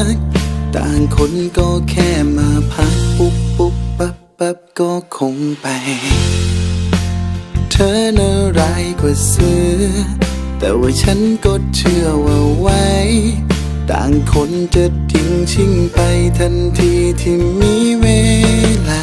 รัก ต่างคนก็แค่มาพักปุ๊บปุ๊บปั๊บปั๊บก็คงไป เธอน่าร้ายกว่าเสือ แต่ว่าฉันก็เชื่อว่าไว้ ต่างคนจะทิ้งชิงไปทันทีที่มีเวลา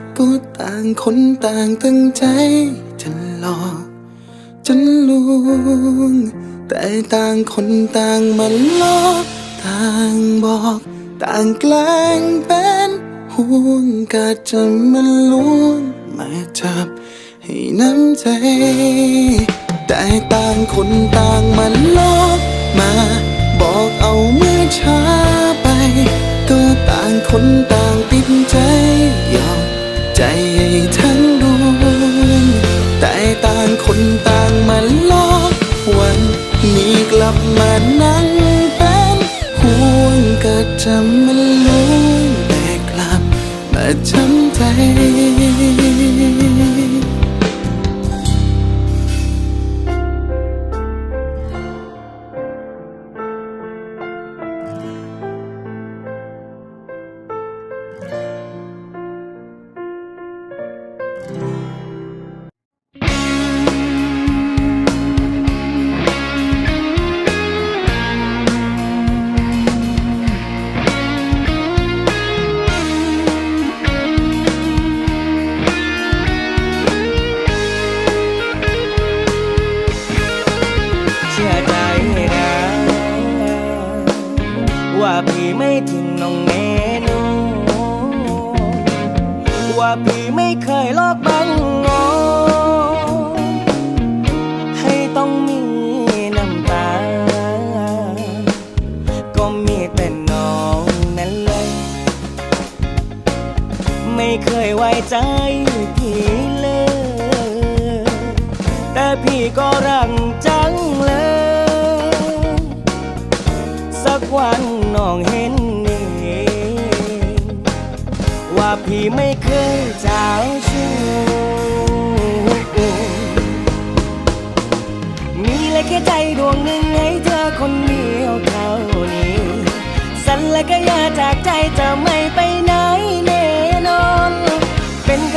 ก็ต่างคนต่างตั้งใจจะหลอกจะลวง แต่ต่างคนต่างมันลอกต่างบอก ต่างแกล้งเป็นห่วงก็จะมาลวงมาจับให้น้ำใจ แต่ต่างคนต่างมาลอกมา บอกเอาเมื่อช้าไป ก็ต่างคนต่างติดใจยอม ใจทั้งดวงแต่ต่างคนต่างมาล ไม่เคยไว้ใจพี่เลย แต่พี่ก็รักจังเลย สักวันน้องเห็นเองว่าพี่ไม่เคยเจ้าชู้มีเลยแค่ใจดวงหนึ่งให้เธอคนเดียวเท่านี้ สัญและก็อยาจากใจจะไม่ไป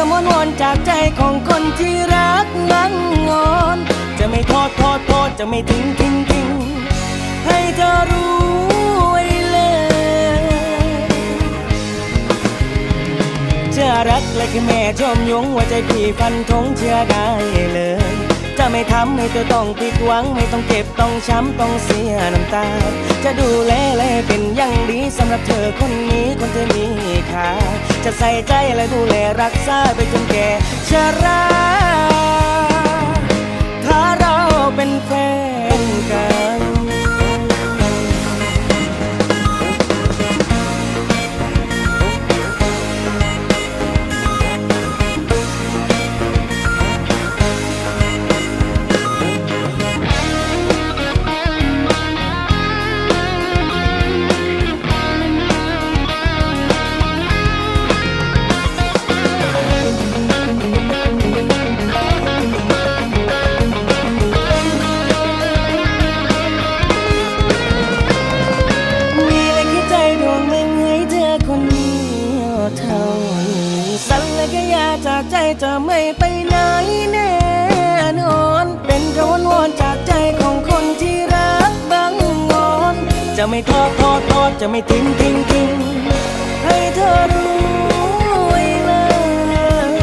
มวอนวอนจากใจของคนที่รักนั่งงอน จะไม่ทอดทอดทอดจะไม่ทิ้งทิ้งทิ้งให้เธอรู้ไว้เลยจะรักและแค่แม่ชมยงว่าใจพี่ฟันธงเชื่อได้เลย จะไม่ทำให้เธอต้องผิดหวัง ไม่ต้องเจ็บต้องช้ำต้องเสียน้ำตา จะดูแลและเป็นอย่างดีสำหรับเธอคนนี้คนเธอมีค่าจะใส่ใจและดูแลรักษาไปจนแก่ชราถ้าเราเป็นแฟน จากใจจะไม่ไปไหนแน่นอน เป็นกระวนวอนจากใจของคนที่รักบางงอน จะไม่ทอดทอดทอดจะไม่ทิ้งทิ้งทิ้งให้เธอรู้ไว้เลย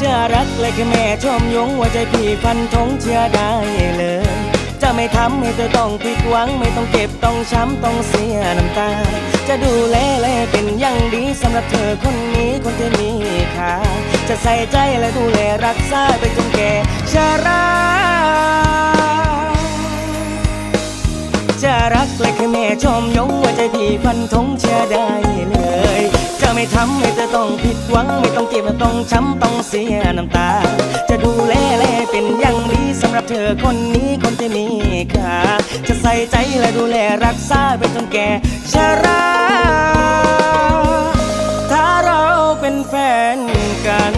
จะรักและแค่แม่ชมยงว่าใจพี่ฟันธงเชื่อได้เลย ไม่ทำให้เธอต้องผิดหวัง ไม่ต้องเจ็บต้องช้ำต้องเสียน้ำตา จะดูแลและเป็นอย่างดีสำหรับเธอคนนี้คนที่มีค่าจะใส่ใจและดูแลรักษาไปจนแก่ชราจะรักและแค่แม่ชมยงว่าใจพี่ฟันธงเชื่อได้เลย จะไม่ทำให้เธอต้องผิดหวัง ไม่ต้องเจ็บไม่ต้องช้ำต้องเสียน้ำตา จะดูแลแลเป็นอย่างดีสำหรับเธอคนนี้คนที่มีค่าจะใส่ใจและดูแลรักษาไปจนแก่ชราถ้าเราเป็นแฟนกัน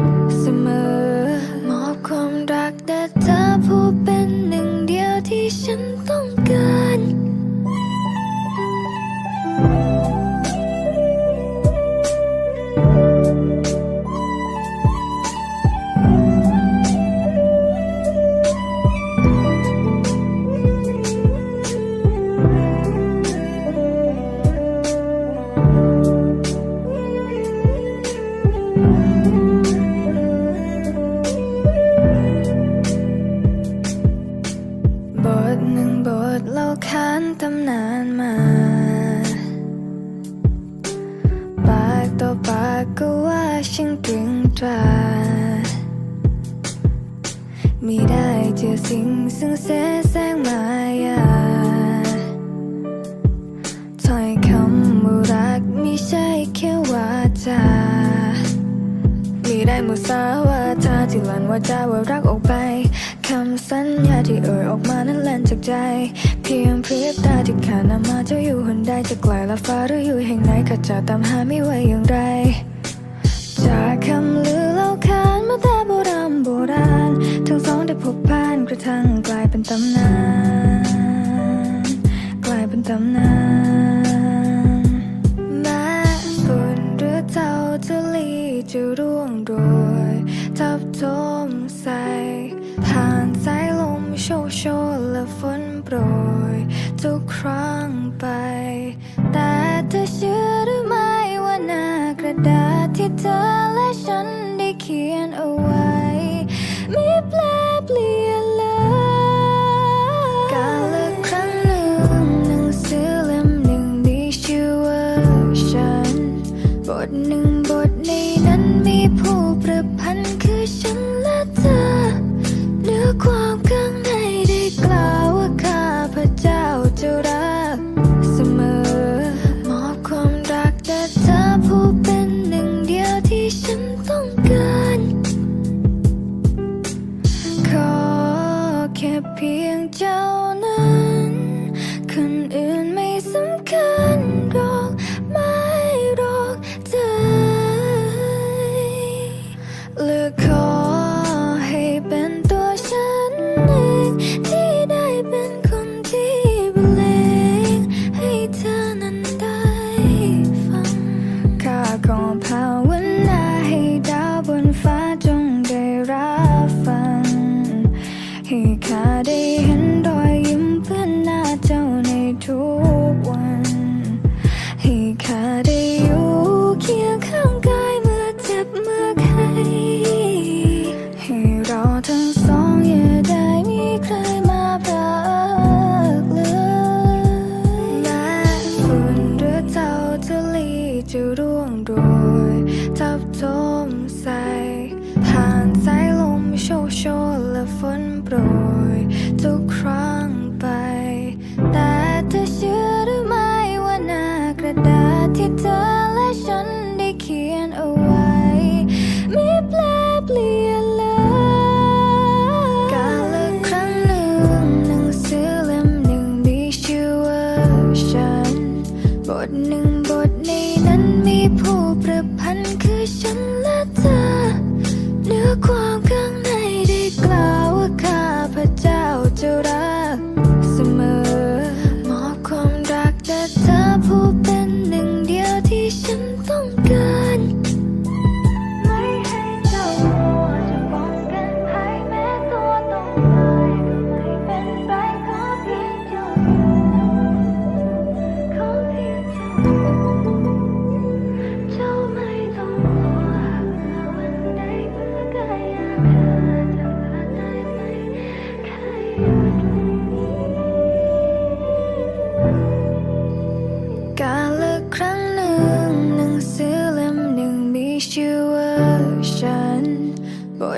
มีได้มุสาวาทาที่ลั่นว่าจาว่ารักออกไปคำสัญญาที่เอ่ยออกมานั้นแล่นจากใจ เพียงพริบตาที่ขานำมาเจ้าอยู่หนใดจะไกลละฟ้าหรืออยู่แห่งไหนก็จะตามหาไม่ไหวอย่างไร จากคำลือเล่าขานมาแต่โบราณโบราณ ทั้งสองได้พบผ่านกระทั่งกลายเป็นตำนาน กลายเป็นตำนาน จ้าจะลีจะร่วงโรยทับทมใส่ผ่านสายลมโชกโชนและฝนโปรย ทุกครั้งไป แต่เธอเชื่อหรือไม่ว่าหน้ากระดาษที่เธอและฉันได้เขียนเอาไว้ มีแปลเปลี่ยน จะลีจะร่วงโดยทับทมใส่ผ่านสายลมโชโชและฝนโปรย เนื้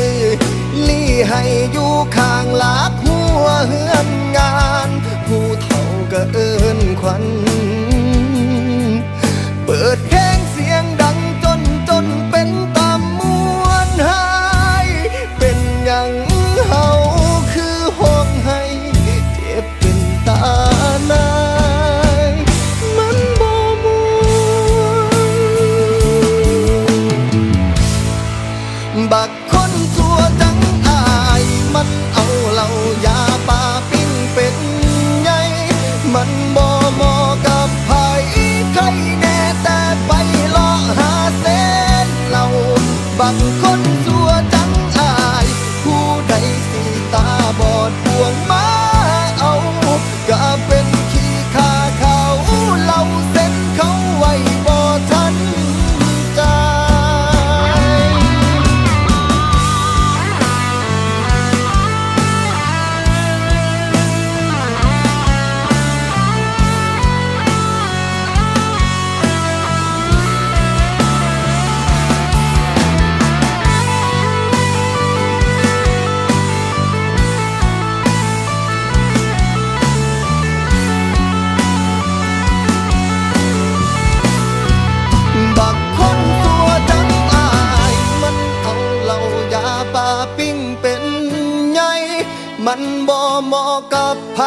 ยลี่ให้อยู่ข้างลากหัวเฮือนงาน ผู้เฒ่าก็เอิ้นควัญ มันบ่เหมาะกับไผ